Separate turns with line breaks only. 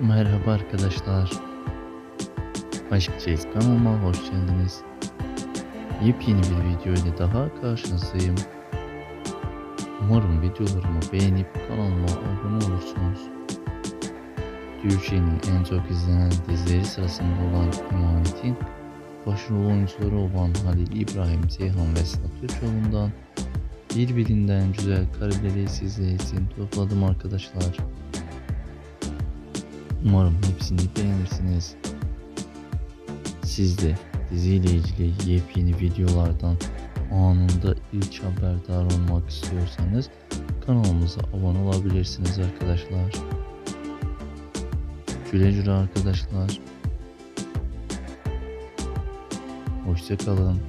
Merhaba arkadaşlar. Aşk Çeyiz kanalıma hoş geldiniz. Yepyeni bir video ile daha karşınızdayım. Umarım videolarımı beğenip kanalıma abone olursunuz. Türkiye'nin en çok izlenen dizileri sırasında olan Emanet'in başrol oyuncuları olan Halil İbrahim Ceyhan ve Sıla Türkoğlu'ndan birbirinden güzel kareleri sizler için topladım arkadaşlar. Umarım hepsini beğenirsiniz. Siz de diziyle ilgili yepyeni videolardan anında ilk haberdar olmak istiyorsanız kanalımıza abone olabilirsiniz arkadaşlar. Güle güle arkadaşlar. Hoşçakalın.